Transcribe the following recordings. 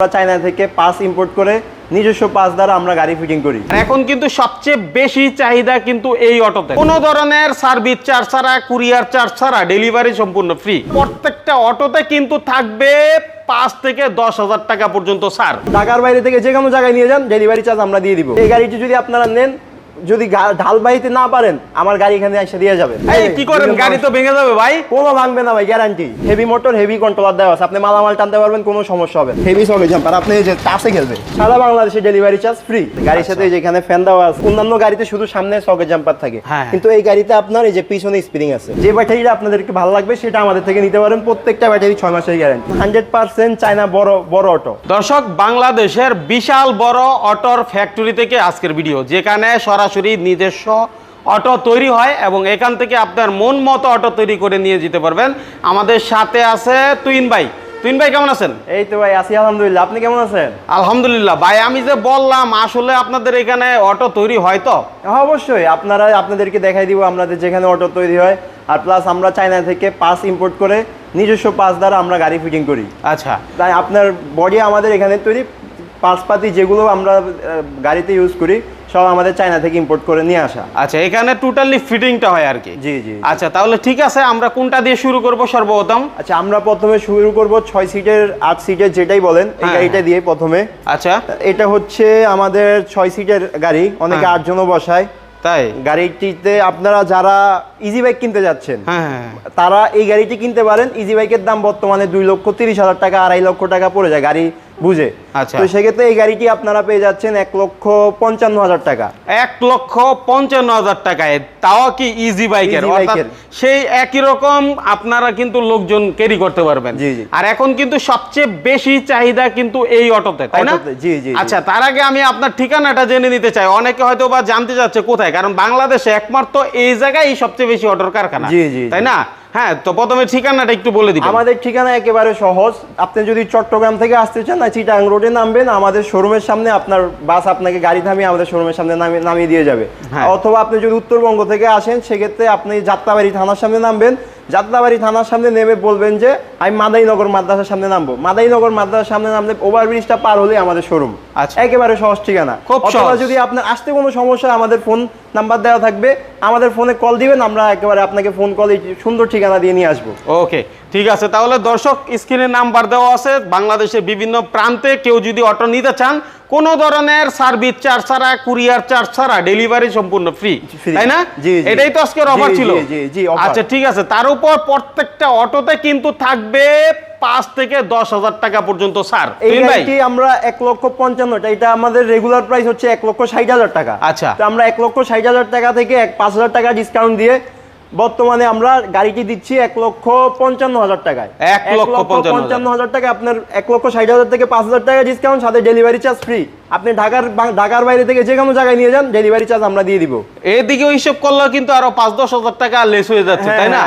আমরা চায়না থেকে pass import করে নিজস্ব পাস দ্বারা আমরা গাড়ি ফিটিং করি। এখন কিন্তু সবচেয়ে বেশি চাহিদা কিন্তু এই অটোতে কোনো ধরনের সার্ভিস চার্জ ছাড়া কুরিয়ার চার্জ ছাড়া ডেলিভারি সম্পূর্ণ ফ্রি প্রত্যেকটা অটোতে কিন্তু থাকবে পাঁচ থেকে দশ হাজার টাকা পর্যন্ত স্যার ঢাকার বাইরে থেকে যে কোনো জায়গায় নিয়ে যান ডেলিভারি চার্জ আমরা দিয়ে দিব। এই গাড়িটি যদি আপনারা নেন যদি ঢাল বাইতে না পারেন আমার গাড়ি এখানে এসে দিয়ে যাবে। এই কি করেন? গাড়ি তো ভেঙে যাবে ভাই। কোনো ভাঙবে না ভাই guarantee heavy motor heavy controller দেওয়া আছে। আপনি মালামাল টানতে পারবেন কোনো সমস্যা হবে হেভি সঙ্গে জাম্পার আপনি যে টাসে খেলবে। সারা বাংলাদেশে ডেলিভারি চার্জ ফ্রি গাড়ির সাথে এই যে এখানে ফ্যান দেওয়া আছে অন্যান্য গাড়িতে শুধু সামনে সকেট জাম্পার থাকে। হ্যাঁ। কিন্তু এই গাড়িতে আপনার এই যে পিছনে স্প্রিং আছে। যে ব্যাটারিটা আপনাদেরকে ভালো লাগবে সেটা আমাদের থেকে নিতে পারেন। প্রত্যেকটা ব্যাটারি ছয় মাসের গ্যারান্টি হান্ড্রেড পার্সেন্ট চায়না বড় বড় অটো দর্শক বাংলাদেশের বিশাল বড় অটোর ফ্যাক্টরি থেকে আজকের ভিডিও যেখানে সরাসরি নিজস্ব অটো তৈরি হয় এবং এখান থেকে আপনার মন মতো অটো তৈরি করে নিয়ে যেতে পারবেন। আমাদের সাথে আছে তুইন ভাই। তুইন ভাই কেমন আছেন? এই তো ভাই আসি আলহামদুলিল্লাহ। আপনি কেমন আছেন? আলহামদুলিল্লাহ। ভাই আমি যে বললাম আসলে আপনাদের এখানে অটো তৈরি হয় তো? হ্যাঁ অবশ্যই। আপনারা আপনাদেরকে দেখাই দিব আপনাদের যেখানে অটো তৈরি হয়। আর প্লাস আমরা চায়না থেকে পাস ইম্পোর্ট করে নিজস্ব পাস দ্বারা আমরা গাড়ি ফিটিং করি। আচ্ছা। তাই আপনার বডি আমাদের এখানে তৈরি। পাসপাতি যেগুলো আমরা গাড়িতে ইউজ করি। সব আমাদের চায়না থেকে ইম্পোর্ট করে নিয়ে আসা। আচ্ছা এখানে টোটালি ফিটিংটা হয় আর কি জি জি। আচ্ছা তাহলে ঠিক আছে আমরা কোনটা দিয়ে শুরু করব সর্বপ্রথম? আচ্ছা আমরা প্রথমে শুরু করব ছয় সিটের আট সিটের যেটাই বলেন এই হ্যাঁ, গাড়িটা দিয়ে প্রথমে। আচ্ছা। এটা হচ্ছে আমাদের ছয় সিটের গাড়ি অনেকে হ্যাঁ। আটজনও বসায়। তাই? গাড়িটিতে আপনারা যারা ইজি বাইক কিনতে যাচ্ছেন হ্যাঁ হ্যাঁ হ্যাঁ। তারা এই গাড়িটি কিনতে পারেন। ইজি বাইকের দাম বর্তমানে দুই লক্ষ তিরিশ হাজার টাকা আড়াই লক্ষ টাকা পড়ে যায়। গাড়ি বুঝে? আচ্ছা। তো সেক্ষেত্রে এই গাড়িটি আপনারা পেয়ে যাচ্ছেন এক লক্ষ পঞ্চান্ন হাজার টাকা। এক লক্ষ পঞ্চান্ন হাজার টাকায়। তাও কি ইজি বাইকের অর্থাৎ সেই একই রকম আপনারা কিন্তু লোকজন ক্যারি করতে পারবেন। আর এখন কিন্তু সবচেয়ে বেশি চাহিদা কিন্তু এই অটোতে তাই না? জি, জি। আচ্ছা তার আগে আমি আপনার ঠিকানাটা জেনে নিতে চাই। অনেকে হয়তো বা জানতে চাচ্ছে কোথায় কারণ বাংলাদেশে একমাত্র এই জায়গায় সবচেয়ে বেশি অটোর কারখানা। জি, জি, তাই না? হ্যাঁ তো প্রথমে ঠিকানাটা একটু বলে দিবেন। আমাদের ঠিকানা একেবারে সহজ। আপনি যদি চট্টগ্রাম থেকে আসতে চান না চিটাং রোডে নামবেন আমাদের শোরুমের সামনে আপনার বাস আপনাকে গাড়ি থামিয়ে আমাদের শোরুমের সামনে নামিয়ে নামিয়ে দিয়ে যাবে। হ্যাঁ। অথবা আপনি যদি উত্তরবঙ্গ থেকে আসেন সেক্ষেত্রে আপনি যাত্রাবাড়ি থানার সামনে নামবেন। যাত্রাবাড়ি থানার সামনে নেমে বলবেন যে আমি মাদাইনগর মাদ্রাসার সামনে নামবো। মাদাইনগর মাদ্রাসার সামনে নামলে ওভারব্রিজটা পার হলেই আমাদের শোরুম আচ্ছা। একেবারে সহজ ঠিকানা। খুব অথবা সহজ। যদি আপনার আসতে কোনো সমস্যা আমাদের ফোন নাম্বার দেওয়া থাকবে। আমাদের ফোনে কল দিবেন আমরা একেবারে আপনাকে ফোন কল সুন্দর ঠিকানা দিয়ে নিয়ে আসব। ওকে ঠিক আছে তাহলে দর্শক স্ক্রিনে নাম্বার দেওয়া আছে। বাংলাদেশের বিভিন্ন প্রান্তে কেউ যদি অটো নিতে চান কোনো ধরনের সার্ভিস চার্জ ছাড়া কুরিয়ার চার্জ ছাড়া ডেলিভারি সম্পূর্ণ ফ্রি তাই না। এটাই তো আজকের অফার ছিল। আচ্ছা ঠিক আছে তার উপর প্রত্যেকটা অটোতে কিন্তু থাকবে পাঁচ থেকে দশ হাজার টাকা পর্যন্ত ছাড়। এই আমরা এক লক্ষ পঞ্চান্নটা এটা আমাদের রেগুলার প্রাইস হচ্ছে এক লক্ষ ষাট হাজার টাকা। আচ্ছা। তো আমরা এক লক্ষ ষাট হাজার টাকা থেকে এক পাঁচ হাজার টাকা ডিসকাউন্ট দিয়ে বর্তমানে আমরা গাড়িটি দিচ্ছি এক লক্ষ পঞ্চান্ন হাজার টাকায়। এক লক্ষ পঞ্চান্ন হাজার। টাকা আপনার এক লক্ষ ষাট হাজার থেকে পাঁচ হাজার টাকা ডিসকাউন্ট সাথে ডেলিভারি চার্জ ফ্রি আপনি ঢাকার ঢাকার বাইরে থেকে যে কোনো জায়গায় নিয়ে যান ডেলিভারি চার্জ আমরা দিয়ে দিব। এদিকে হিসাব করলে কিন্তু আরও পাঁচ দশ হাজার টাকা লেস হয়ে যাচ্ছে হ্যাঁ, তাই না।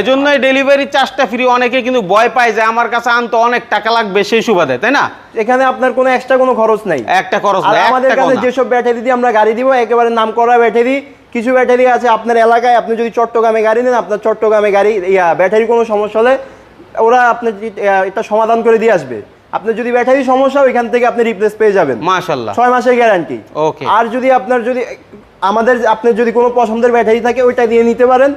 এজন্য ডেলিভারি চার্জটা ফ্রি অনেকে কিন্তু ভয় পায় যে আমার কাছে আনতে অনেক টাকা লাগবে সেই সুবাদে তাই না? এখানে আপনার কোনো এক্সট্রা কোনো খরচ নাই। একটা খরচ আর না আমাদের কাছে যেসব ব্যাটারি দিয়ে আমরা গাড়ি দিব একেবারে নাম করা ব্যাটারি কিছু ব্যাটারি আছে আপনার এলাকায় আপনি যদি চট্টগ্রামে গাড়ি নেন আপনার চট্টগ্রামে গাড়ি ইয়া ব্যাটারি কোনো সমস্যা হলে ওরা আপনার এটা সমাধান করে দিয়ে আসবে। আপনার যদি ব্যাটারি সমস্যা ওইখান থেকে আপনি রিপ্লেস পেয়ে যাবেন। মাশাল্লাহ ছয় মাসের গ্যারান্টি ওকে আর যদি আপনার যদি আমাদের আপনার যদি কোনো পছন্দের ব্যাটারি থাকে ওইটা দিয়ে নিতে পারেন।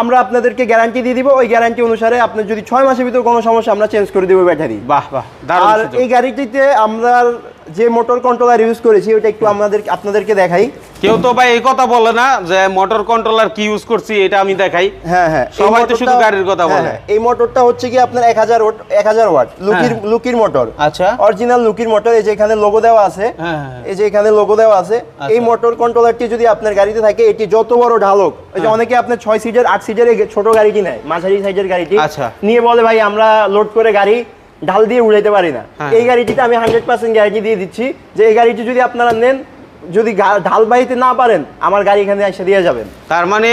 আমরা আপনাদেরকে গ্যারান্টি দিয়ে দিব। ওই গ্যারান্টি অনুসারে আপনার যদি ছয় মাসের ভিতর কোনো সমস্যা আমরা চেঞ্জ করে দিব ব্যাটারি। বাহ বাহ আর এই গাড়িটিতে আমরা যে মোটর কন্ট্রোলার ইউজ করেছি ওটা একটু আমাদের আপনাদেরকে দেখাই কেউ তো ভাই এই কথা বলে না যে মোটর কন্ট্রোলার কি ইউজ করছি এটা আমি দেখাই হ্যাঁ হ্যাঁ সবাই তো শুধু গাড়ির কথা হ্যাঁ, বলে। হ্যাঁ, এই মোটরটা হচ্ছে কি আপনার এক হাজার ওয়াট এক হাজার ওয়াট লুকির হ্যাঁ। লুকির মোটর আচ্ছা অরিজিনাল লুকির মোটর এই যে এখানে লোগো দেওয়া আছে হ্যাঁ। এই যে এখানে লোগো দেওয়া আছে এই আচ্ছা। মোটর কন্ট্রোলারটি যদি আপনার গাড়িতে থাকে এটি যত বড় ঢালক ওই হ্যাঁ। যে অনেকে আপনার ছয় সিটের আট সিটের ছোট গাড়িটি নেয় মাঝারি সাইজের গাড়িটি আচ্ছা। নিয়ে বলে ভাই আমরা লোড করে গাড়ি ঢাল দিয়ে উড়াইতে পারি না। হ্যাঁ। এই গাড়িটিতে আমি হান্ড্রেড পার্সেন্ট গ্যারান্টি দিয়ে দিচ্ছি যে এই গাড়িটি যদি আপনারা নেন যদি ঢাল বাইতে না পারেন আমার গাড়ি এখানে এসে দিয়ে যাবেন। তার মানে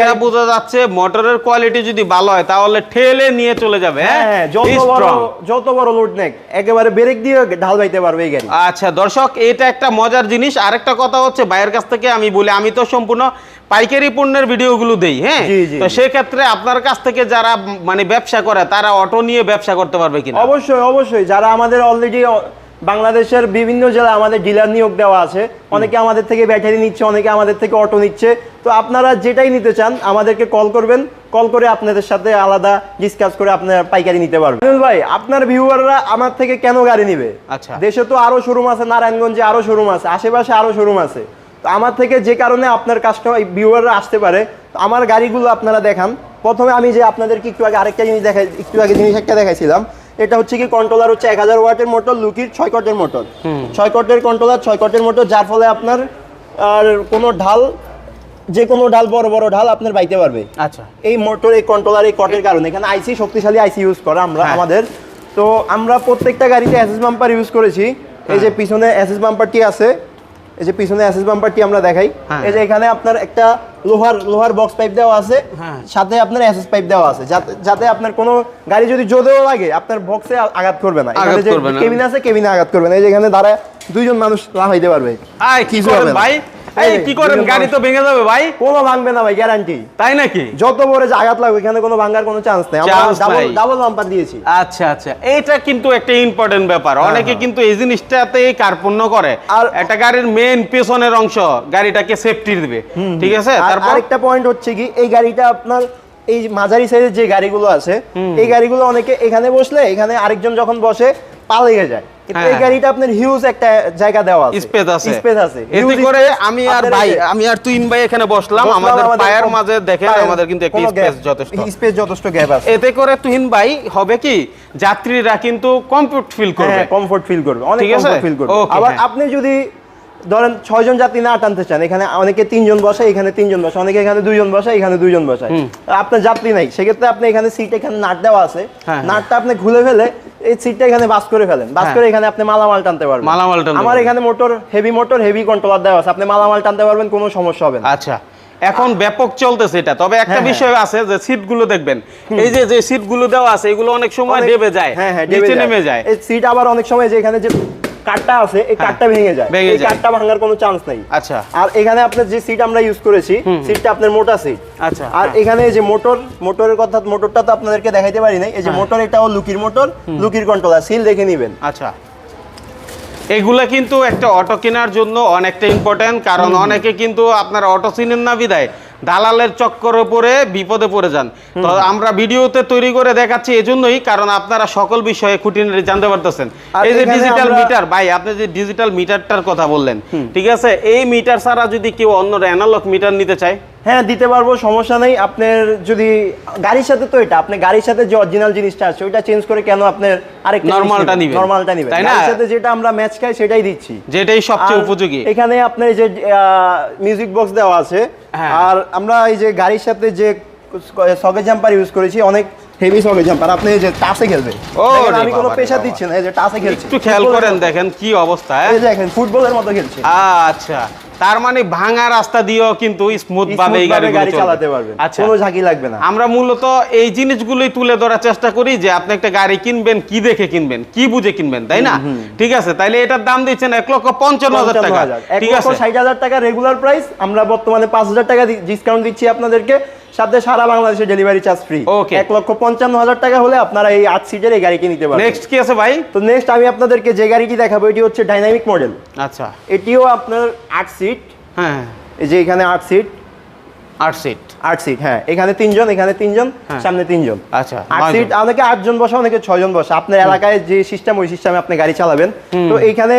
গাড়ি- বোঝা যাচ্ছে মোটরের কোয়ালিটি যদি ভালো হয় তাহলে ঠেলে নিয়ে চলে যাবে হ্যাঁ? হ্যাঁ যত বড় যত বড় লোড নেক একেবারে ব্রেক দিয়ে ঢাল বাইতে পারবে এই গাড়ি। আচ্ছা দর্শক এটা একটা মজার জিনিস। আরেকটা কথা হচ্ছে ভাইয়ের কাছ থেকে আমি বলি আমি তো সম্পূর্ণ পাইকারি পণ্যের ভিডিওগুলো দেই হ্যাঁ? তো। সেক্ষেত্রে আপনার কাছ থেকে যারা মানে ব্যবসা করে তারা অটো নিয়ে ব্যবসা করতে পারবে কিনা? অবশ্যই অবশ্যই। যারা আমাদের অলরেডি বাংলাদেশের বিভিন্ন জেলায় আমাদের ডিলার নিয়োগ দেওয়া আছে অনেকে আমাদের থেকে ব্যাটারি নিচ্ছে অনেকে আমাদের থেকে অটো নিচ্ছে। তো আপনারা যেটাই নিতে চান আমাদেরকে কল করবেন। কল করে আপনাদের সাথে আলাদা ডিসকাস করে আপনারা পাইকারি নিতে পারবেন। ভাই আপনার ভিউয়াররা আমার থেকে কেন গাড়ি নিবে? আচ্ছা। দেশে তো আরও শোরুম আছে নারায়ণগঞ্জে আরও শোরুম আছে আশেপাশে আরও শোরুম আছে। তো আমার থেকে যে কারণে আপনার কাস্টমার ভিউয়াররা আসতে পারে তো আমার গাড়িগুলো আপনারা দেখান। প্রথমে আমি যে আপনাদেরকে একটু আগে আরেকটা জিনিস দেখাই একটু আগে জিনিস একটা দেখাইছিলাম। এটা হচ্ছে কি কন্ট্রোলার হচ্ছে এক হাজার ওয়াটের মোটর লুকির ছয় কটের মোটর ছয় কটের কন্ট্রোলার ছয় কটের মোটর যার ফলে আপনার আর কোনো ঢাল যে কোনো ঢাল বড় বড় ঢাল আপনার বাইতে পারবে। আচ্ছা। এই মোটর এই কন্ট্রোলার এই কটের কারণে। এখানে আইসি শক্তিশালী আইসি ইউজ করা আমরা হ্যাঁ। আমাদের। তো আমরা প্রত্যেকটা গাড়িতে অ্যাসেস বাম্পার ইউজ করেছি। এই যে পিছনে অ্যাসেস বাম্পারটি আছে। এই যে পিছনে অ্যাসেস বাম্পারটি আমরা দেখাই। হ্যাঁ। এই যে এখানে আপনার একটা লোহার লোহার বক্স পাইপ দেওয়া আছে। হ্যাঁ। সাথে আপনার অ্যাসেস পাইপ দেওয়া আছে। যাতে আপনার কোনো গাড়ি যদি জোদেও লাগে আপনার বক্সে আঘাত করবে না। এখানে যে কেবিন আছে কেবিনে আঘাত করবে না। এই যে এখানে দাঁড়ায় দুইজন মানুষ লাফাইতে পারবে। আই কি না। ভাই? এই এই কি করেন? গাড়ি তো ভেঙে যাবে ভাই। কোনো ভাঙবে না ভাই গ্যারান্টি তাই নাকি? যত বড় আঘাত লাগবে এখানে কোনো ভাঙার কোনো চান্স নেই। আমরা ডাবল ডাবল বাম্পার দিয়েছি। আচ্ছা আচ্ছা। এটা কিন্তু একটা ইম্পর্টেন্ট ব্যাপার। অনেকে। কিন্তু এই জিনিসটাতে কার্পণ্য করে। আর- একটা গাড়ির মেন পেছনের অংশ গাড়িটাকে সেফটি দিবে। ঠিক আছে? তারপর আরেকটা পয়েন্ট হচ্ছে কি এই গাড়িটা আপনার এই মাঝারি সাইজের যে গাড়িগুলো আছে এই গাড়িগুলো অনেকে এখানে বসলে এখানে আরেকজন যখন বসে পা লেগে যায় এই হ্যাঁ। গাড়িটা আপনার হিউজ একটা জায়গা দেওয়া আছে। স্পেস আছে। স্পেস আছে। এতে করে আমি আর ভাই আমি আর তুইন ভাই এখানে বসলাম। বসলাম, আমাদের আমাদের পায়ের মাঝে দেখেন আমাদের কিন্তু একটা স্পেস যথেষ্ট। স্পেস যথেষ্ট গ্যাপ আছে। এতে করে তুহিন ভাই হবে কি? যাত্রীরা কিন্তু কমফোর্ট ফিল করবে। হ্যাঁ ফিল করবে। অনেক ঠিক ফিল করবে। আবার হ্যাঁ। আপনি যদি ধরেন ছয়জন যাত্রী না টানতে চান এখানে অনেকে তিনজন বসে এখানে তিনজন বসে অনেকে এখানে দুইজন বসে এখানে দুইজন বসে আপনার যাত্রী নাই। সেক্ষেত্রে আপনি এখানে সিট এখানে নাট দেওয়া আছে। হ্যাঁ, নাটটা আপনি খুলে ফেলে এই সিটটা এখানে বাস করে ফেলেন। বাস হ্যাঁ। করে এখানে আপনি মালামাল টানতে পারবেন। মালামাল টানতে আমার এখানে motor heavy motor heavy controller দেওয়া আছে। আপনি মালামাল টানতে পারবেন কোনো সমস্যা হবে না। আচ্ছা এখন ব্যাপক চলতেছে এটা। তবে একটা হ্যাঁ, বিষয় আছে যে সিটগুলো দেখবেন। এই যে যে সিটগুলো দেওয়া আছে এগুলো অনেক সময় নেমে ডেবে যায় হ্যাঁ হ্যাঁ নিচে নেমে যায়। এই সিট আবার অনেক সময় যে এখানে যে কাঠটা আছে এই কাঠটা ভেঙে যায়। এই। কাঠটা ভাঙার কোনো চান্স নাই। আচ্ছা। আর এখানে আপনার যে সিট আমরা ইউজ করেছি সিটটা আপনার মোটা সিট আচ্ছা, আর হ্যাঁ। এখানে এই যে মোটর মোটরের কথা মোটরটা তো আপনাদেরকে দেখাইতে পারি নাই। এই যে হ্যাঁ। মোটর এটাও লুকির মোটর লুকির কন্ট্রোলার সিল দেখে নেবেন। আচ্ছা। এগুলা কিন্তু একটা অটো কেনার জন্য অনেকটা ইম্পর্টেন্ট কারণ অনেকে কিন্তু আপনার অটো চিনেন না বিদায় দালালের চক্করে পড়ে বিপদে পড়ে যান। তো আমরা ভিডিওতে তৈরি করে দেখাচ্ছি এজন্যই কারণ আপনারা সকল বিষয়ে খুঁটিনাটি জানতে পারতেছেন। এই যে ডিজিটাল মিটার ভাই আপনি যে ডিজিটাল মিটারটার কথা বললেন ঠিক আছে? এই মিটার ছাড়া যদি কেউ অন্য অ্যানালগ মিটার নিতে চায় হ্যাঁ দিতে পারব সমস্যা নেই। আপনার যদি গাড়ির সাথে তো এটা আপনি গাড়ির সাথে যে অরিজিনাল জিনিসটা আছে ওইটা চেঞ্জ করে কেন আপনার আরেকটা Normalটা নিবেন। নরমালটা নিবেন। তাই না? গাড়ির সাথে যেটা আমরা ম্যাচ খাই সেটাই দিচ্ছি। যেটাই সবচেয়ে উপযোগী। এখানে আপনার এই যে মিউজিক বক্স দেওয়া আছে। হ্যাঁ। আর আমরা এই যে গাড়ির সাথে যে সকেট জাম্পার ইউজ করেছি অনেক হেভি সকেট জাম্পার আপনি এই যে টাসে খেলবেন ও আমি কোনো পেশা। দিচ্ছি না এই যে টাসে খেলছি। একটু খেয়াল করেন দেখেন কি অবস্থা হ্যাঁ? এই দেখেন ফুটবলের মতো খেলছে। আচ্ছা। তার মানে ভাঙা রাস্তা দিয়েও কিন্তু স্মুথ ভাবে এই গাড়ি চালাতে পারবেন আচ্ছা। কোনো ঝাঁকি লাগবে না। আমরা মূলত এই জিনিসগুলোই তুলে ধরার চেষ্টা করি যে আপনি একটা গাড়ি কিনবেন কি দেখে কিনবেন কি বুঝে কিনবেন তাই না? ঠিক আছে তাইলে এটার দাম দিচ্ছেন এক লক্ষ পঞ্চান্ন হাজার টাকা। ঠিক আছে। ষাট হাজার টাকা রেগুলার প্রাইস আমরা বর্তমানে পাঁচ হাজার টাকা ডিসকাউন্ট দিচ্ছি আপনাদেরকে। সাথে সারা বাংলাদেশে ডেলিভারি চার্জ ফ্রি Okay. এক লক্ষ পঞ্চান্ন হাজার টাকা হলে আপনারা এই আট সিটের এই গাড়িকে নিতে পারবেন। নেক্সট কি আছে ভাই? তো নেক্সট আমি আপনাদেরকে যে গাড়িটি দেখাবো এটি হচ্ছে ডাইনামিক মডেল আচ্ছা। এটিও আপনার আট সিট হ্যাঁ এই যে এখানে আট সিট আট সিট আট সিট হ্যাঁ। এখানে তিনজন এখানে তিনজন হ্যাঁ। সামনে তিনজন। আচ্ছা আট সিট অনেকে আটজন বসে অনেকে ছয়জন বসে। আপনার এলাকায় যে সিস্টেম ওই সিস্টেমে আপনি গাড়ি চালাবেন। তো এইখানে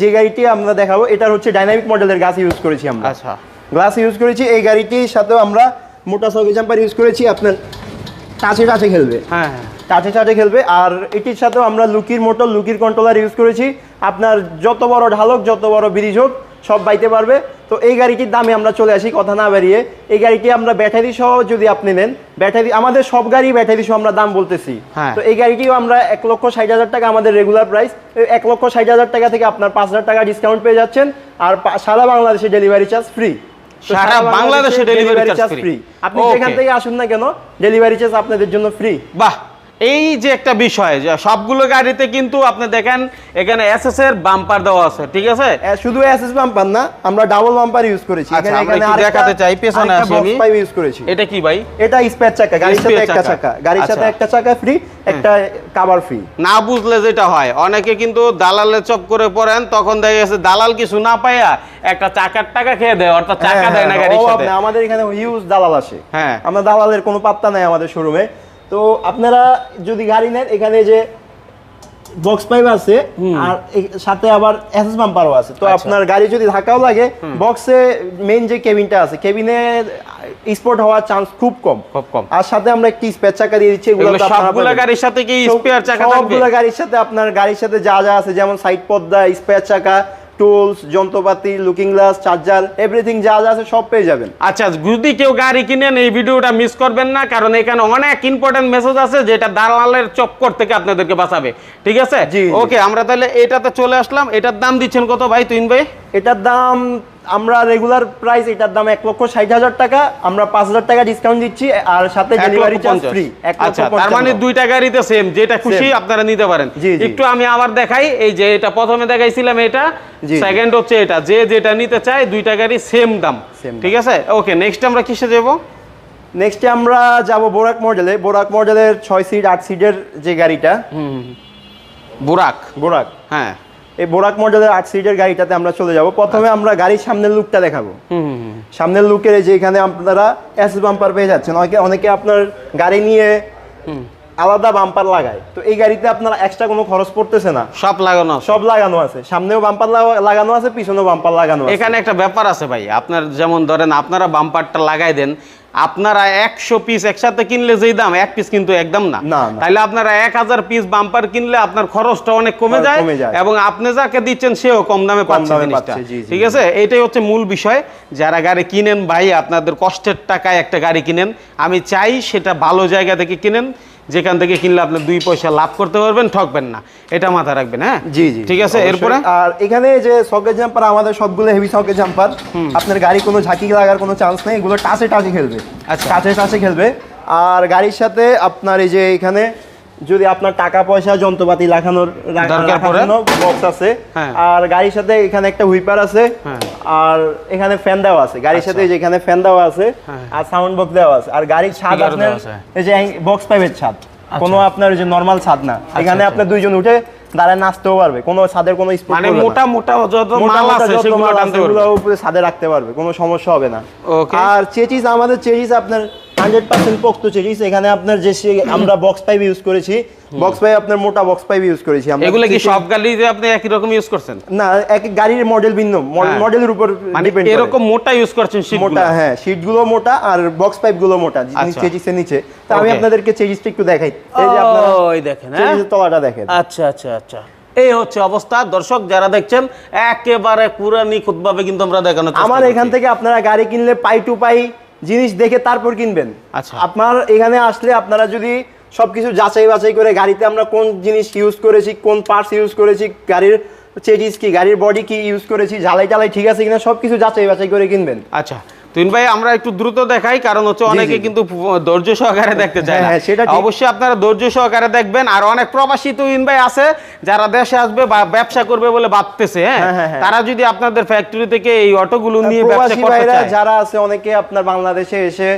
যে গাড়িটি আমরা দেখাবো এটার হচ্ছে ডাইনামিক মডেলের গাছ ইউজ করেছি আমরা। আচ্ছা। গ্লাস ইউজ করেছি এই গাড়িটির সাথেও আমরা মোটা সকে জাম্পার ইউজ করেছি আপনার টাচে টাচে খেলবে। হ্যাঁ হ্যাঁ। টাচে টাচে খেলবে আর এটির সাথেও আমরা লুকির মোটর লুকির কন্ট্রোলার ইউজ করেছি। আপনার যত বড় ঢালক যত বড় ব্রিজ হোক সব বাইতে পারবে। তো এই গাড়িটির দামে আমরা চলে আসি কথা না বাড়িয়ে। এই গাড়িটি আমরা ব্যাটারি সহ যদি আপনি নেন ব্যাটারি আমাদের সব গাড়ি ব্যাটারি সহ আমরা দাম বলতেছি। হ্যাঁ। তো এই গাড়িটিও আমরা এক লক্ষ ষাট হাজার টাকা আমাদের রেগুলার প্রাইস এক লক্ষ ষাট হাজার টাকা থেকে আপনার পাঁচ হাজার টাকা ডিসকাউন্ট পেয়ে যাচ্ছেন। আর সারা বাংলাদেশে ডেলিভারি চার্জ ফ্রি সারা বাংলাদেশে ডেলিভারি চার্জ ফ্রি আপনি সেখান যেখান থেকে আসুন না কেন ডেলিভারি চার্জ আপনাদের জন্য ফ্রি বাহ। এই যে একটা বিষয় যে সবগুলো গাড়িতে কিন্তু আপনি দেখেন এখানে এসএস এর বাম্পার দেওয়া আছে ঠিক আছে? শুধু এসএস বাম্পার না আমরা ডাবল বাম্পার ইউজ করেছি। আচ্ছা, আমরা একটু দেখাতে চাই, পেছনে আসি আমি। পাইপ ইউজ করেছি। এটা কি ভাই? এটা স্পেয়ার চাকা গাড়ির সাথে একটা চাকা। গাড়ির সাথে আচ্ছা। একটা চাকা ফ্রি একটা কাভার ফ্রি না বুঝলে যেটা হয় অনেকে কিন্তু দালালে চপ করে পড়েন তখন দেখা গেছে দালাল কিছু না পাইয়া একটা চাকার টাকা খেয়ে দেয় অর্থাৎ চাকা দেয় না গাড়ির সাথে। আমাদের এখানে হিউজ দালাল আসে। হ্যাঁ। আমরা দালালের কোনো পাত্তা নাই আমাদের শোরুমে তো আপনারা যদি গাড়ি নেন এখানে যে বক্স পাইপ আছে আর সাথে আবার এসএস বাম্পারও আছে। তো আচ্ছা। আপনার গাড়ি যদি ধাক্কাও লাগে বক্সে মেইন যে কেবিনটা আছে কেবিনে স্পট হওয়ার চান্স খুব কম। খুব কম। আর সাথে আমরা একটি স্পেয়ার চাকা দিয়ে দিচ্ছি এগুলো এগুলো সবগুলো গাড়ির সাথে কি স্পেয়ার চাকা থাকবে? সবগুলো গাড়ির সাথে আপনার গাড়ির সাথে যা যা আছে যেমন সাইড পর্দা স্পেয়ার চাকা টুলস যন্ত্রপাতি লুকিং গ্লাস চার্জার এভরিথিং যা যা আছে সব পেয়ে যাবেন। আচ্ছা যদি কেউ গাড়ি কিনেন এই ভিডিওটা মিস করবেন না কারণ এখানে অনেক ইম্পর্টেন্ট মেসেজ আছে যেটা দালালের চক্কর থেকে আপনাদেরকে বাঁচাবে। ঠিক আছে। ওকে আমরা তাহলে এটাতে চলে আসলাম। এটার দাম দিচ্ছেন কত ভাই তুইন ভাই? এটার দাম আমরা রেগুলার প্রাইস এটার দাম এক লক্ষ ষাট হাজার টাকা আমরা পাঁচ হাজার টাকা ডিসকাউন্ট দিচ্ছি আর সাথে ডেলিভারি চার্জ ফ্রি আচ্ছা তার মানে দুইটা গাড়িতে সেম যেটা খুশি আপনারা নিতে পারেন। একটু আমি আবার দেখাই এই যে এটা প্রথমে দেখাইছিলাম এটা। সেকেন্ড হচ্ছে এটা। যে যেটা নিতে চায় দুইটা গাড়ি সেম দাম। ঠিক আছে? ওকে নেক্সট আমরা কিসে যাব? নেক্সটে আমরা যাব বোরাক মডেলে বোরাক মডেলের ছয় সিট আট সিটের যে গাড়িটা। বোরাক বোরাক হ্যাঁ। এই বোরাক মডেলের আট সিটের গাড়িটাতে আমরা চলে যাব। প্রথমে আমরা গাড়ির সামনের লুকটা দেখাবো। সামনের লুকের যেখানে যে এখানে আপনারা এস বাম্পার পেয়ে যাচ্ছেন। অনেকে অনেকে আপনার গাড়ি নিয়ে আলাদা বাম্পার লাগায়। তো এই গাড়িতে আপনার এক্সট্রা কোনো খরচ পড়তেছে না। সব লাগানো সব লাগানো আছে। সামনেও বাম্পার লাগানো আছে পিছনেও বাম্পার লাগানো এখানে একটা ব্যাপার আছে ভাই। আপনার যেমন ধরেন আপনারা বাম্পারটা লাগাই দেন আপনারা একশো পিস একসাথে কিনলে যেই দাম এক পিস কিন্তু একদম না। না। আপনারা এক হাজার পিস বাম্পার কিনলে আপনার খরচটা অনেক কমে যায়। এবং আপনি যাকে দিচ্ছেন সেও কম দামে পাচ্ছে দামে জিনিসটা। পাচ্ছে, জি, জি, ঠিক আছে? এটাই হচ্ছে মূল বিষয়। যারা গাড়ি কিনেন ভাই আপনাদের কষ্টের টাকায় একটা গাড়ি কিনেন। আমি চাই সেটা ভালো জায়গা থেকে কিনেন। যেখান থেকে কিনলে আপনি দুই পয়সা লাভ করতে পারবেন ঠকবেন না। এটা মাথায় রাখবেন হ্যাঁ? জি জি। ঠিক আছে। এরপরে? আর এখানে যে সকেট জাম্পার আমাদের সবগুলো হেভি সকেট জাম্পার আপনার গাড়ি কোনো ঝাঁকি লাগার কোনো চান্স নেই এগুলো টাচে টাচে খেলবে। আচ্ছা। টাচে টাচে খেলবে। আর গাড়ির সাথে আপনার এই যে এখানে যদি আপনার টাকা পয়সা যন্ত্রপাতি লাগানোর বক্স আছে। হ্যাঁ। আর গাড়ির সাথে এখানে একটা হুইপার আছে। হ্যাঁ। আর এখানে ফ্যান দেওয়া আছে। গাড়ির সাথে এই যে এখানে ফ্যান দেওয়া আছে হ্যাঁ। আর সাউন্ড বক্স দেওয়া আছে। আর গাড়ির ছাদ আপনার এই যে বক্স পাইপের ছাদ। কোনো আপনার যে নর্মাল ছাদ না। এখানে আচ্ছা। আপনার দুইজন উঠে দাঁড়ায় নাচতেও পারবে। কোনো ছাদের কোনো মানে মোটা মোটা যত মাল আছে সেগুলো উপরে ছাদে রাখতে পারবে। কোনো সমস্যা হবে না। আর চেচিস আমাদের চেচিস আপনার হান্ড্রেড পার্সেন্ট পোক্ত চেচিস এখানে আপনার যে আমরা বক্স পাইপ ইউজ করেছি বক্স পাইপ আপনার মোটা বক্স পাইপ ইউজ করেছি। আমরা এগুলো কি সব গাড়িতে আপনি একই রকম ইউজ করছেন? না এক গাড়ির মডেল ভিন্ন হ্যাঁ। মডেলের উপর মানে ডিপেন্ড এরকম মোটা ইউজ করছেন মোটা হ্যাঁ শীটগুলো মোটা আর বক্স পাইপগুলো মোটা আচ্ছা। নিচে তো আমি আপনাদেরকে চেচিসটা একটু দেখাই। এই যে আপনারা ওই দেখেন হ্যাঁ? তলাটা দেখেন। আচ্ছা আচ্ছা আচ্ছা। এই হচ্ছে অবস্থা। দর্শক যারা দেখছেন একেবারে পুরা নিখুঁতভাবে কিন্তু আমরা দেখানো আমার এখান থেকে আপনারা গাড়ি কিনলে পাই টু পাই জিনিস দেখে তারপর কিনবেন। আচ্ছা। আপনার এখানে আসলে আপনারা যদি সবকিছু যাচাই বাছাই করে গাড়িতে আমরা কোন জিনিস ইউজ করেছি কোন পার্টস ইউজ করেছি গাড়ির চেটিস কি গাড়ির বডি কি ইউজ করেছি ঝালাই টালাই ঠিক আছে কিনা সবকিছু যাচাই বাছাই করে কিনবেন। আচ্ছা। তুইন ভাই আমরা একটু দ্রুত দেখাই কারণ হচ্ছে অনেকে কিন্তু ধৈর্য সহকারে দেখতে চায় হ্যাঁ, না। হ্যাঁ, সেটা অবশ্যই আপনারা ধৈর্য সহকারে দেখবেন আর অনেক প্রবাসী তুইন ভাই আছে যারা দেশে আসবে বা ব্যবসা করবে বলে ভাবতেছে হ্যাঁ? হ্যাঁ, হ্যাঁ, হ্যাঁ। তারা যদি আপনাদের ফ্যাক্টরি থেকে এই অটোগুলো নিয়ে ব্যবসা করতে চায়। যারা আছে অনেকে আপনার বাংলাদেশে এসে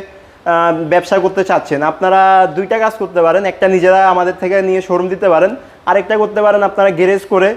আহ, ব্যবসা করতে চাচ্ছেন। আপনারা দুইটা কাজ করতে পারেন একটা নিজেরা আমাদের থেকে নিয়ে শোরুম দিতে পারেন আরেকটা করতে পারেন আপনারা গ্যারেজ করে।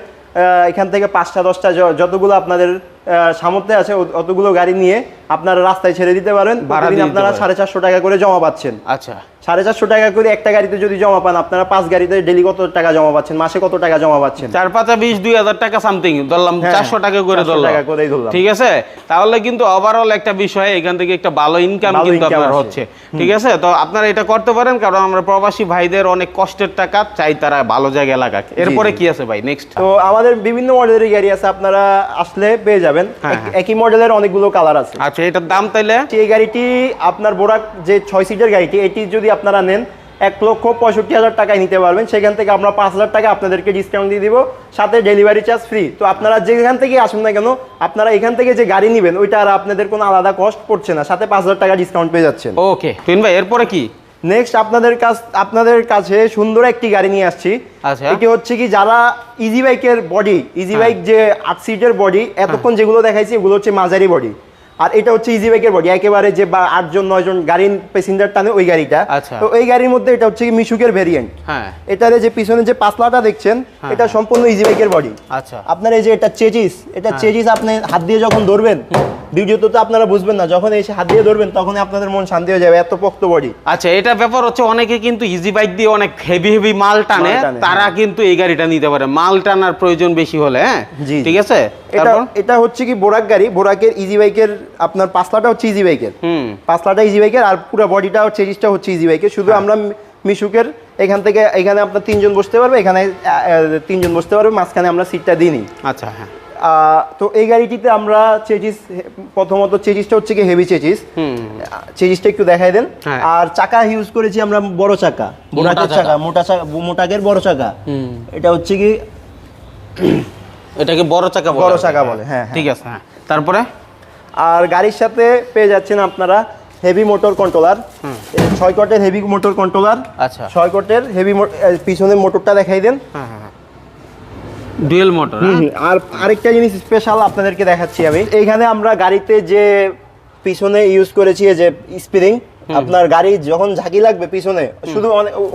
এখান থেকে পাঁচটা দশটা যতগুলো আপনাদের আহ, সামর্থ্যে আছে অত- অতগুলো গাড়ি নিয়ে আপনারা রাস্তায় ছেড়ে দিতে পারেন। আপনারা সাড়ে চারশো টাকা করে জমা পাচ্ছেন। আচ্ছা। সাড়ে চারশো টাকা করে একটা গাড়িতে যদি জমা পান আপনারা পাঁচ গাড়িতে ডেলি কত টাকা জমা পাচ্ছেন? মাসে কত টাকা জমা পাচ্ছেন? চার পাঁচা বিশ দুই হাজার টাকা সামথিং ধরলাম হ্যাঁ, চারশো টাকা করে ধরলাম। টাকা করেই ধরলাম। ঠিক আছে? তাহলে কিন্তু ওভারঅল একটা বিষয় এখান থেকে একটা ভালো ইনকাম কিন্তু আপনার হচ্ছে। ঠিক আছে? তো আপনারা এটা করতে পারেন কারণ আমরা প্রবাসী ভাইদের অনেক কষ্টের টাকা চাই তারা ভালো জায়গায় লাগাক। এরপরে কি আছে ভাই? নেক্সট তো আমাদের বিভিন্ন মডেলের গাড়ি আছে আপনারা আসলে পেয়ে যাবেন। হ্যাঁ, হ্যাঁ। একই মডেলের অনেকগুলো কালার আছে। আচ্ছা এটার দাম তাইলে? এই গাড়িটি আপনার বোরাক যে ছয় সিটের গাড়িটি এটি যদি আপনারা নেন এক লক্ষ পঁয়ষট্টি হাজার টাকায় নিতে পারবেন। সেখান থেকে আমরা পাঁচ হাজার টাকা আপনাদেরকে ডিসকাউন্ট দিয়ে দিব সাথে ডেলিভারি চার্জ ফ্রি তো আপনারা যেখান থেকে আসুন না কেন আপনারা এখান থেকে যে গাড়ি নেবেন ওইটা আর আপনাদের কোনো আলাদা কস্ট পড়ছে না। সাথে পাঁচ হাজার টাকা ডিসকাউন্ট পেয়ে যাচ্ছেন। ওকে তুইন ভাই এরপরে কি? নেক্সট আপনাদের কাছ আপনাদের কাছে সুন্দর একটি গাড়ি নিয়ে আসছি। আচ্ছা। এটি হচ্ছে কি যারা ইজি বাইকের বডি ইজি বাইক যে আট সিটের বডি এতক্ষণ যেগুলো দেখাইছি এগুলো হচ্ছে মাঝারি বডি আর এটা হচ্ছে ইজি বাইকের বডি একেবারে যে বা আটজন নয়জন গাড়ির প্যাসেঞ্জার টানে ওই গাড়িটা। আচ্ছা। তো এই গাড়ির মধ্যে এটা হচ্ছে মিশুকের ভেরিয়েন্ট হ্যাঁ। এটারে যে পিছনে যে পাতলাটা দেখছেন হ্যাঁ, এটা সম্পূর্ণ ইজি বাইকের বডি আচ্ছা। আপনার এই যে এটা চেজিস এটা চেজিস আপনি হাত দিয়ে যখন ধরবেন ভিডিওতে তো আপনারা বুঝবেন না যখন এসে হাত দিয়ে ধরবেন তখনই আপনাদের মন শান্তি হয়ে যাবে এত পোক্ত বডি আচ্ছা এটা ব্যাপার হচ্ছে অনেকে কিন্তু ইজি বাইক দিয়ে অনেক হেভি হেভি মাল টানে তারা কিন্তু এই গাড়িটা নিতে পারে। মাল টানার প্রয়োজন বেশি হলে হ্যাঁ? জি, ঠিক আছে? এটা এটা হচ্ছে কি বোরাক গাড়ি। বোরাকের ইজি বাইকের আপনার পাঁচলাটা হচ্ছে ইজি বাইকের হুম। পাঁচলাটা ইজি বাইকের আর পুরো বডিটা হচ্ছে চেজিসটা হচ্ছে ইজি বাইকের শুধু আমরা মিশুকের এখান থেকে এখানে আপনার তিনজন বসতে পারবে এখানে তিনজন বসতে পারবে মাঝখানে আমরা সিটটা দিই আচ্ছা হ্যাঁ। তো এই গাড়িটিতে আমরা চেজিস প্রথমত চেজিসটা হচ্ছে কি হেভি চেজিস হুম। চেজিসটা একটু দেখাই দেন। হ্যাঁ। আর চাকা ইউজ করেছি আমরা বড় চাকা বোরাকের চাকা। মোটা চাকা মোটাকের বড় চাকা। এটা হচ্ছে কি এটাকে বড় চাকা বড় চাকা হ্যাঁ। বলে, হ্যাঁ, ঠিক আছে হ্যাঁ। তারপরে? আর গাড়ির সাথে পেয়ে যাচ্ছেন আপনারা হেভি মোটর কন্ট্রোলার ছয় কটের হেভি মোটর কন্ট্রোলার আচ্ছা। ছয় কটের হেভি পিছনের মোটরটা দেখাই দেন। হ্যাঁ হ্যাঁ। ডুয়েল মোটর আর আরেকটা জিনিস স্পেশাল আপনাদেরকে দেখাচ্ছি আমি। এইখানে আমরা গাড়িতে যে পিছনে ইউজ করেছি যে স্প্রিং আপনার গাড়ি যখন ঝাঁকি লাগবে পিছনে শুধু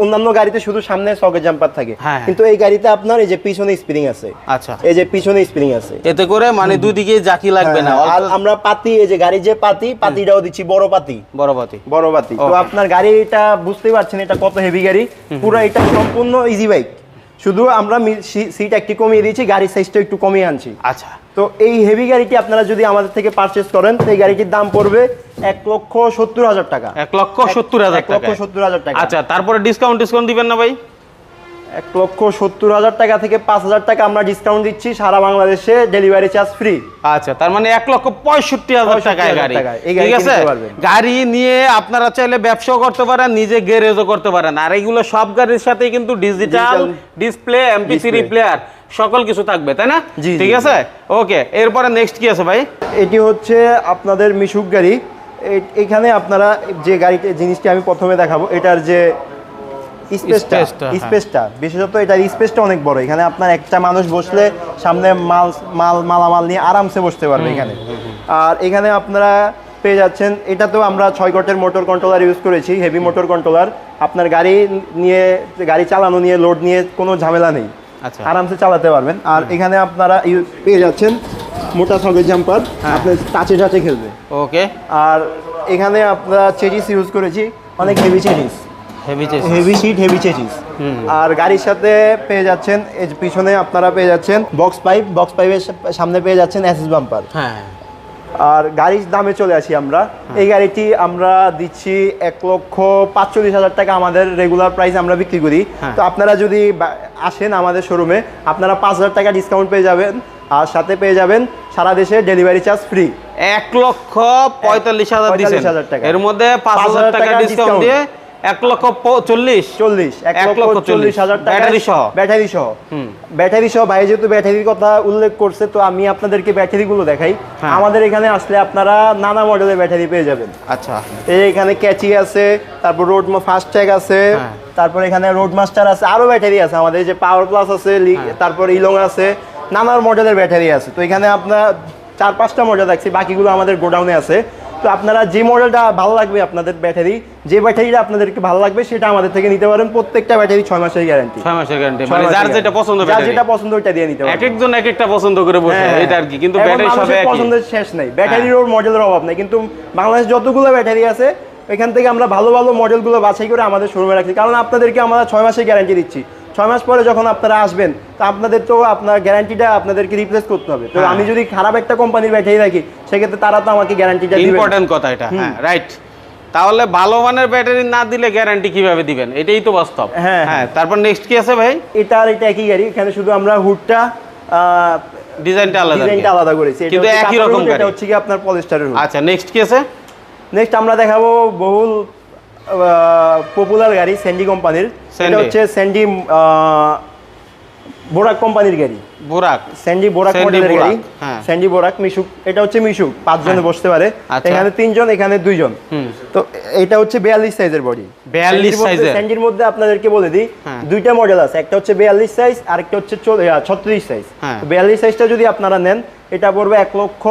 অন্যান্য গাড়িতে শুধু সামনে সকেট জাম্পার থাকে। হ্যাঁ। কিন্তু এই গাড়িতে আপনার এই যে পিছনে স্প্রিং আছে আচ্ছা। এই যে পিছনে স্প্রিং আছে। এতে করে মানে দুদিকে ঝাঁকি লাগবে না হ্যাঁ, আর আমরা পাতি এই যে গাড়ি যে পাতি পাতিটাও দিচ্ছি বড় পাতি। বড় পাতি। বড় বাতি তো. আপনার গাড়িটা বুঝতেই পারছেন এটা কত হেভি গাড়ি। পুরো এটা সম্পূর্ণ ইজি বাইক শুধু আমরা সিট একটি কমিয়ে দিয়েছি গাড়ির সাইজটা একটু কমিয়ে আনছি। আচ্ছা। তো এই হেভি গাড়িটি আপনারা যদি আমাদের থেকে পারচেস করেন তো এই গাড়িটির দাম পড়বে এক লক্ষ সত্তর হাজার টাকা। এক লক্ষ সত্তর হাজার এক লক্ষ সত্তর হাজার টাকা। আচ্ছা তারপরে ডিসকাউন্ট ডিসকাউন্ট দিবেন না ভাই? এক লক্ষ সত্তর হাজার টাকা থেকে পাঁচ হাজার টাকা আমরা ডিসকাউন্ট দিচ্ছি সারা বাংলাদেশে ডেলিভারি চার্জ ফ্রি আচ্ছা তার মানে এক লক্ষ পঁয়ষট্টি হাজার 65,000 টাকায় গাড়ি। ঠিক আছে? গাড়ি নিয়ে আপনারা চাইলে ব্যবসাও করতে পারেন নিজে গ্যারেজও করতে পারেন। আর এগুলো সব গাড়ির সাথেই কিন্তু digital display MP three. Player সকল কিছু থাকবে তাই না? ঠিক আছে? ওকে এরপরে নেক্সট কি আছে ভাই? এটি হচ্ছে আপনাদের মিশুক গাড়ি। এখানে আপনারা যে গাড়িতে জিনিসটি আমি প্রথমে দেখাবো এটার যে স্পেসটা হ্যাঁ। স্পেসটা। বিশেষত এটার স্পেসটা অনেক বড়। এখানে আপনার একটা মানুষ বসলে সামনে মাল মাল মালামাল নিয়ে আরামসে বসতে পারবে এখানে। আর এখানে আপনারা পেয়ে যাচ্ছেন এটাতেও আমরা ছয় কটের মোটর কন্ট্রোলার ইউজ করেছি হেভি মোটর কন্ট্রোলার আপনার গাড়ি নিয়ে গাড়ি চালানো নিয়ে লোড নিয়ে কোনো ঝামেলা নেই। আচ্ছা। আরামসে চালাতে পারবেন। আর এখানে আপনারা ইউ- পেয়ে যাচ্ছেন মোটা সকেট জাম্পার হ্যাঁ। আপনি টাচে টাচে খেলবে। ওকে আর এখানে আপনারা চেজিস ইউজ করেছি অনেক heavy chassis heavy heavy seat heavy chassis আর গাড়ির সাথে পেয়ে যাচ্ছেন এই পিছনে আপনারা পেয়ে যাচ্ছেন বক্স পাইপ বক্স পাইপের সামনে পেয়ে যাচ্ছেন অ্যাসিস বাম্পার হ্যাঁ। আর গাড়ির দামে চলে আসি আমরা। এই গাড়িটি আমরা দিচ্ছি এক লক্ষ পাঁচচল্লিশ হাজার টাকা আমাদের রেগুলার প্রাইস আমরা বিক্রি করি। হ্যাঁ। তো আপনারা যদি আসেন আমাদের শোরুমে আপনারা পাঁচ হাজার টাকা ডিসকাউন্ট পেয়ে যাবেন। আর সাথে পেয়ে যাবেন সারা দেশে ডেলিভারি চার্জ ফ্রি এক লক্ষ পঁয়তাল্লিশ হাজার 45,000 টাকা। এর মধ্যে পাঁচ হাজার টাকা ডিসকাউন্ট দিয়ে এক লক্ষ চল্লিশ। চল্লিশ এক লক্ষ চল্লিশ হাজার টাকা ব্যাটারি সহ। ব্যাটারি সহ। ব্যাটারি সহ ভাই যেহেতু ব্যাটারির কথা উল্লেখ করছে তো আমি আপনাদেরকে ব্যাটারিগুলো দেখাই। হ্যাঁ। আমাদের এখানে আসলে আপনারা নানা মডেলের ব্যাটারি পেয়ে যাবেন। আচ্ছা। এখানে ক্যাচি আছে তারপর রোড ফাস্ট ট্যাগ আছে হ্যাঁ। তারপর এখানে রোড মাস্টার আছে আরও ব্যাটারি আছে। আমাদের যে পাওয়ার প্লাস আছে হ্যাঁ। তারপর ইলং আছে নানা মডেলের ব্যাটারি আছে। তো এখানে আপনার চার পাঁচটা মডেল দেখছি বাকিগুলো আমাদের গোডাউনে আছে। তো আপনারা যে মডেলটা ভালো লাগবে আপনাদের ব্যাটারি যে ব্যাটারিটা আপনাদেরকে ভালো লাগবে সেটা আমাদের থেকে নিতে পারেন। প্রত্যেকটা ব্যাটারি ছয় মাসের গ্যারান্টি ছয় মাসের গ্যারান্টি মানে যার যেটা পছন্দ যার যেটা পছন্দ ওইটা দিয়ে নিতে এক একজন এক একটা পছন্দ করে বসে হ্যাঁ, এটা আর কি। কিন্তু ব্যাটারি সবে একই। পছন্দের শেষ নাই। ব্যাটারির ওর মডেলের অভাব নাই। কিন্তু বাংলাদেশ যতগুলো ব্যাটারি আছে এখান থেকে আমরা ভালো ভালো মডেলগুলো বাছাই করে আমাদের শোরুমে রাখছি। কারণ আপনাদেরকে আমরা ছয় মাসের গ্যারান্টি দিচ্ছি। ছয় মাস পরে যখন আপনারা আসবেন তো আপনাদের তো আপনার গ্যারান্টিটা আপনাদেরকে রিপ্লেস করতে হবে। তো হ্যাঁ। আমি যদি খারাপ একটা কোম্পানির ব্যাটারি রাখি সেক্ষেত্রে তারা তো আমাকে গ্যারান্টিটা ইম্পর্টেন্ট কথা এটা। হ্যাঁ রাইট তাহলে ভালো মানের ব্যাটারি না দিলে গ্যারান্টি কীভাবে দিবেন? এটাই তো বাস্তব। হ্যাঁ, হ্যাঁ। তারপর নেক্সট কি আছে ভাই? এটা আর এটা একই গাড়ি এখানে শুধু আমরা হুডটা ডিজাইনটা আলাদা ডিজাইনটা আলাদা করেছি। কিন্তু একই রকম গাড়ি। এটা হচ্ছে কি আপনার পলিস্টারের হুড আচ্ছা নেক্সট কি আছে? নেক্সট আমরা দেখাবো বহুল পপুলার গাড়ি স্যান্ডি কোম্পানির। এটা হচ্ছে স্যান্ডি বোরাক কোম্পানির গাড়ি বুরাক স্যান্ডি বোরাক মডেলের গাড়ি হ্যাঁ। স্যান্ডি বোরাক মিশুক এটা হচ্ছে মিশুক পাঁচজনে বসতে পারে আচ্ছা। এখানে তিনজন এখানে দুইজন। তো এটা হচ্ছে বিয়াল্লিশ সাইজের বডি 42 সাইজের? স্যান্ডির মধ্যে আপনাদেরকে বলে দিই হ্যাঁ। দুইটা মডেল আছে একটা হচ্ছে বিয়াল্লিশ সাইজ আর একটা হচ্ছে ছত্রিশ সাইজ হ্যাঁ। বিয়াল্লিশ সাইজটা যদি আপনারা নেন এটা পড়বে এক লক্ষ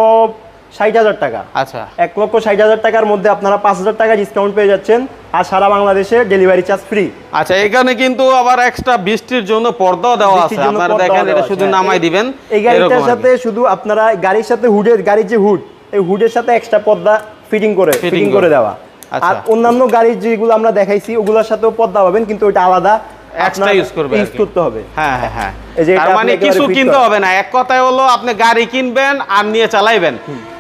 ষাট হাজার টাকা। আচ্ছা। এক লক্ষ ষাট হাজার টাকার মধ্যে আপনারা পাঁচ হাজার টাকা ডিসকাউন্ট পেয়ে যাচ্ছেন আর সারা বাংলাদেশে ডেলিভারি চার্জ ফ্রি আচ্ছা এখানে কিন্তু আবার এক্সট্রা বৃষ্টির জন্য পর্দাও দেওয়া আছে। আপনারা দেখেন এটা শুধু। নামাই দিবেন। এই গাড়িটার। সাথে শুধু আপনারা গাড়ির সাথে হুডের গাড়ির যে হুড এই হুডের সাথে এক্সট্রা পর্দা ফিটিং করে ফিটিং করে। দেওয়া। আচ্ছা। আর অন্যান্য গাড়ির যেগুলো আমরা দেখাইছি ওগুলোর সাথেও পর্দা পাবেন কিন্তু ওটা আলাদা এক্সট্রা ইউজ করবে ইউজ করতে হবে। হ্যাঁ হ্যাঁ হ্যাঁ। মানে কিছু কিনতে হবে না। এক কথায় হলো আপনি গাড়ি কিনবেন আর নিয়ে চালাইবেন।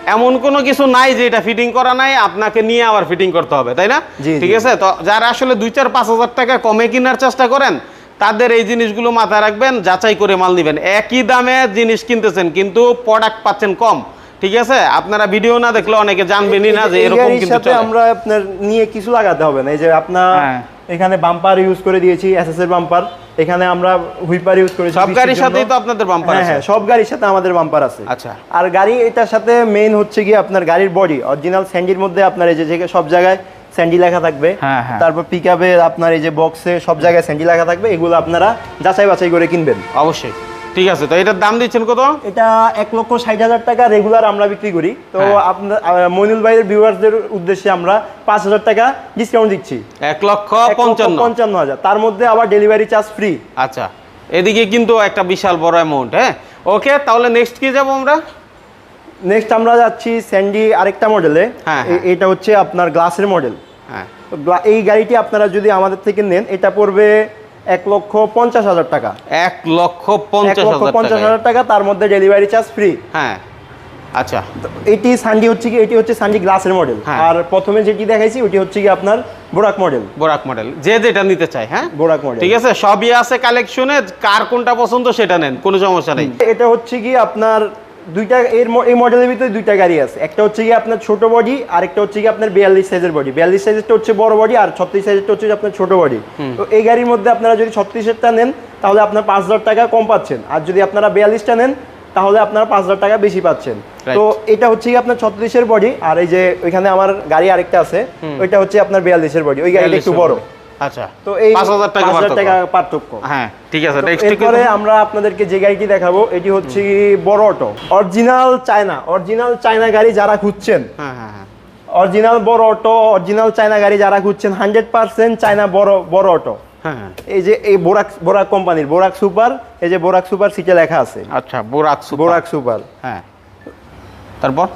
এমন কোনো কিছু নাই যে এটা ফিটিং করা নাই আপনাকে নিয়ে আবার ফিটিং করতে হবে তাই না? ঠিক আছে? তো যারা আসলে দুই চার পাঁচ হাজার টাকা কমে কেনার চেষ্টা করেন তাদের এই জিনিসগুলো মাথায় রাখবেন যাচাই করে মাল নেবেন। একই দামে জিনিস কিনতেছেন কিন্তু প্রোডাক্ট পাচ্ছেন কম ঠিক আছে? আপনারা ভিডিও না দেখলে অনেকে জানবেনই না যে এরকম কিন্তু আমরা আপনার নিয়ে কিছু লাগাতে হবে না এই যে আপনার হ্যাঁ। এখানে বাম্পার ইউজ করে দিয়েছি এসএস এর বাম্পার এখানে আমরা হুইপার ইউজ করেছি সব গাড়ির সাথে সাথেই তো আপনাদের বাম্পার হ্যাঁ আছে। হ্যাঁ সব গাড়ির সাথে আমাদের বাম্পার আছে। আচ্ছা। আর গাড়ি এটার সাথে মেইন হচ্ছে কি আপনার গাড়ির বডি অরিজিনাল স্যান্ডির মধ্যে আপনার এই যে যে সব জায়গায় স্যান্ডি লেখা থাকবে। হ্যাঁ, হ্যাঁ। তারপর পিক আপনার এই যে বক্সে সব জায়গায় স্যান্ডি লেখা থাকবে। এগুলো আপনারা যাচাই বাছাই করে কিনবেন। অবশ্যই। ঠিক আছে তো এটার দাম দিচ্ছেন কত? এটা এক লক্ষ ষাট হাজার টাকা রেগুলার আমরা বিক্রি করি। তো হ্যাঁ। আপনার মইনুল ভাইয়ের ভিউয়ার্সদের উদ্দেশ্যে আমরা পাঁচ হাজার টাকা ডিসকাউন্ট দিচ্ছি। এক লক্ষ পঞ্চান্ন। পঞ্চান্ন হাজার। তার মধ্যে আবার ডেলিভারি চার্জ ফ্রি আচ্ছা এদিকে কিন্তু একটা বিশাল বড় অ্যামাউন্ট হ্যাঁ? ওকে তাহলে নেক্সট কি যাব আমরা? নেক্সট আমরা যাচ্ছি স্যান্ডি আরেকটা মডেলে হ্যাঁ, হ্যাঁ। এটা হচ্ছে আপনার গ্লাসের মডেল হ্যাঁ। এই গাড়িটি আপনারা যদি আমাদের থেকে নেন এটা পড়বে এক লক্ষ পঞ্চাশ হাজার টাকা। এক লক্ষ পঞ্চাশ পঞ্চাশ টাকা হাজার টাকা তার মধ্যে ডেলিভারি চার্জ ফ্রি হ্যাঁ আচ্ছা। এটি সান্ডি হচ্ছে কি এটি হচ্ছে সান্ডি গ্লাসের মডেল। আর প্রথমে যেটি দেখাইছি ওটি হচ্ছে কি আপনার বোরাক মডেল বোরাক মডেল যে যেটা নিতে চায় হ্যাঁ? বোরাক মডেল ঠিক আছে সবই আছে কালেকশনে কার কোনটা পছন্দ সেটা নেন কোনো সমস্যা নেই। এটা হচ্ছে কি আপনার দুইটা এর এই মডেলের ভিতরে দুইটা গাড়ি আছে। একটা হচ্ছে কি আপনার ছোট বডি আর একটা হচ্ছে কি আপনার বিয়াল্লিশ সাইজের বডি বিয়াল্লিশ সাইজেরটা হচ্ছে বড় বডি আর ছত্রিশ সাইজেরটা হচ্ছে আপনার ছোট বডি তো এই গাড়ির মধ্যে আপনারা যদি ছত্রিশেরটা নেন তাহলে আপনার পাঁচ হাজার টাকা কম পাচ্ছেন। আর যদি আপনারা বিয়াল্লিশটা নেন তাহলে আপনারা পাঁচ হাজার টাকা বেশি পাচ্ছেন। তো এটা হচ্ছে কি আপনার ছত্রিশের বডি আর এই যে ওইখানে আমার গাড়ি আরেকটা আছে ওইটা হচ্ছে আপনার বিয়াল্লিশের বডি ওই গাড়িটা একটু বড়। আচ্ছা। তো এই পাঁচ হাজার টাকা পাঁচ হাজার পার্থক্য। টাকা পার্থক্য। হ্যাঁ ঠিক আছে নেক্সট এরপরে আমরা আপনাদেরকে যে গাড়িটি দেখাবো এটি হচ্ছে বড় auto original China original China গাড়ি যারা খুঁজছেন। হ্যাঁ হ্যাঁ হ্যাঁ। অরিজিনাল বড় অটো অরিজিনাল চায়না গাড়ি যারা খুঁজছেন হান্ড্রেড পার্সেন্ট চায়না বড় বড় অটো। হ্যাঁ হ্যাঁ। এই যে এই বোরাক বোরাক কোম্পানির বোরাক সুপার এই যে বোরাক সুপার সিটে লেখা আছে। আচ্ছা বোরাক সুপার বোরাক সুপার হ্যাঁ। তারপর?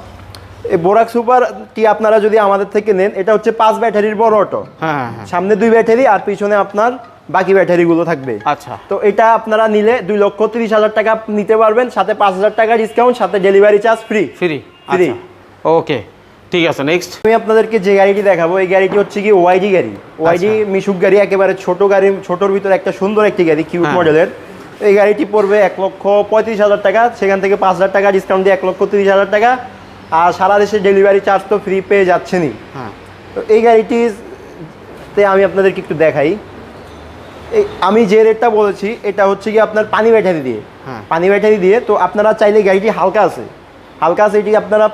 বোরাক সুপার সুপারটি আপনারা যদি আমাদের থেকে নেন এটা হচ্ছে পাঁচ ব্যাটারির বড় অটো। হ্যাঁ হ্যাঁ হ্যাঁ। সামনে দুই ব্যাটারি আর পিছনে আপনার বাকি ব্যাটারিগুলো থাকবে। আচ্ছা। তো এটা আপনারা নিলে দুই লক্ষ তিরিশ হাজার টাকা নিতে পারবেন সাথে পাঁচ হাজার টাকা ডিসকাউন্ট সাথে delivery charge free free free okay ঠিক আছে নেক্সট আমি আপনাদেরকে যে গাড়িটি দেখাবো এই গাড়িটি হচ্ছে কি ওয়াইডি গাড়ি। ওয়াইডি মিশুক গাড়ি একেবারে ছোট গাড়ি ছোটর ভিতরে একটা সুন্দর একটি গাড়ি কিউট হ্যাঁ। মডেলের এই গাড়িটি পড়বে এক লক্ষ পঁয়ত্রিশ হাজার টাকা সেখান থেকে পাঁচ হাজার টাকা ডিসকাউন্ট দিয়ে এক লক্ষ তিরিশ হাজার টাকা। আর সারা দেশে ডেলিভারি চার্জ তো ফ্রি পেয়ে যাচ্ছেনই। হ্যাঁ। তো এই গাড়িটিতে আমি আপনাদেরকে একটু দেখাই। এই আমি যে রেটটা বলেছি এটা হচ্ছে কি আপনার পানি ব্যাটারি দিয়ে। হ্যাঁ। পানি ব্যাটারি দিয়ে তো আপনারা চাইলে গাড়িটি হালকা আছে। হালকা আছে এটি আপনারা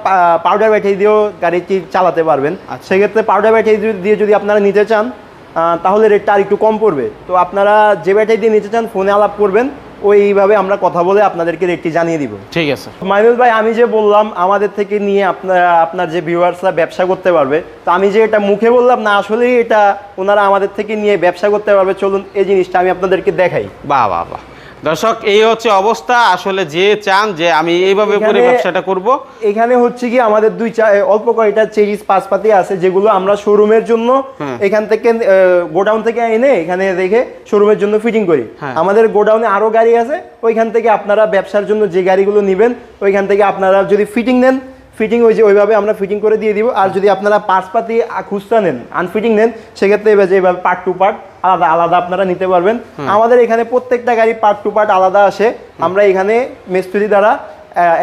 পাউডার ব্যাটারি দিয়েও গাড়িটি চালাতে পারবেন। আচ্ছা। সেক্ষেত্রে পাউডার ব্যাটারি দিয়ে যদি আপনারা নিতে চান তাহলে রেটটা আর একটু কম পড়বে। তো আপনারা যে ব্যাটারি দিয়ে নিতে চান ফোনে আলাপ করবেন। ওইভাবে আমরা কথা বলে আপনাদেরকে রেটটি জানিয়ে দিব। ঠিক আছে। মাইনুল ভাই আমি যে বললাম আমাদের থেকে নিয়ে আপনার আপনার যে ভিউয়ার্সরা ব্যবসা করতে পারবে তো আমি যে এটা মুখে বললাম না আসলেই এটা ওনারা আমাদের থেকে নিয়ে ব্যবসা করতে পারবে চলুন এই জিনিসটা আমি আপনাদেরকে দেখাই। বাহ বাহ বাহ। দর্শক এই হচ্ছে অবস্থা আসলে যে চান যে আমি এইভাবে করে ব্যবসাটা করব এখানে হচ্ছে কি আমাদের দুই অল্প কয়টা চেরিস পাসপাতি আছে যেগুলো আমরা শোরুমের জন্য। এখান থেকে গোডাউন থেকে এনে এখানে রেখে শোরুমের জন্য ফিটিং করি হ্যাঁ। আমাদের গোডাউনে আরও গাড়ি আছে ওইখান থেকে আপনারা ব্যবসার জন্য যে গাড়িগুলো নেবেন ওইখান থেকে আপনারা যদি ফিটিং নেন ফিটিং ওই যে ওইভাবে আমরা ফিটিং করে দিয়ে দিব আর যদি আপনারা পার্টসপাতি খুচরা নেন আনফিটিং নেন সেক্ষেত্রে এবার যে এইভাবে পার্ট টু পার্ট আলাদা আলাদা আপনারা নিতে পারবেন। আমাদের এখানে প্রত্যেকটা গাড়ি পার্ট টু পার্ট আলাদা আসে। আমরা এখানে মিস্ত্রি দ্বারা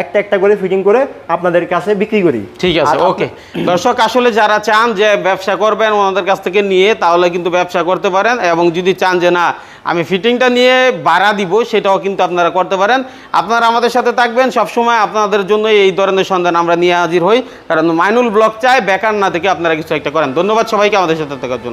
একটা একটা করে ফিটিং করে আপনাদের কাছে বিক্রি করি। ঠিক আছে ওকে দর্শক আসলে যারা চান যে ব্যবসা করবেন ওনাদের কাছ থেকে নিয়ে তাহলে কিন্তু ব্যবসা করতে পারেন। এবং যদি চান যে না আমি ফিটিংটা নিয়ে ভাড়া দিব সেটাও কিন্তু আপনারা করতে পারেন। আপনারা আমাদের সাথে থাকবেন সবসময়। আপনাদের জন্য এই ধরনের সন্ধান আমরা নিয়ে হাজির হই। কারণ মাইনুল ব্লক চায় বেকার না থেকে আপনারা কিছু একটা করেন। ধন্যবাদ সবাইকে আমাদের সাথে থাকার জন্য।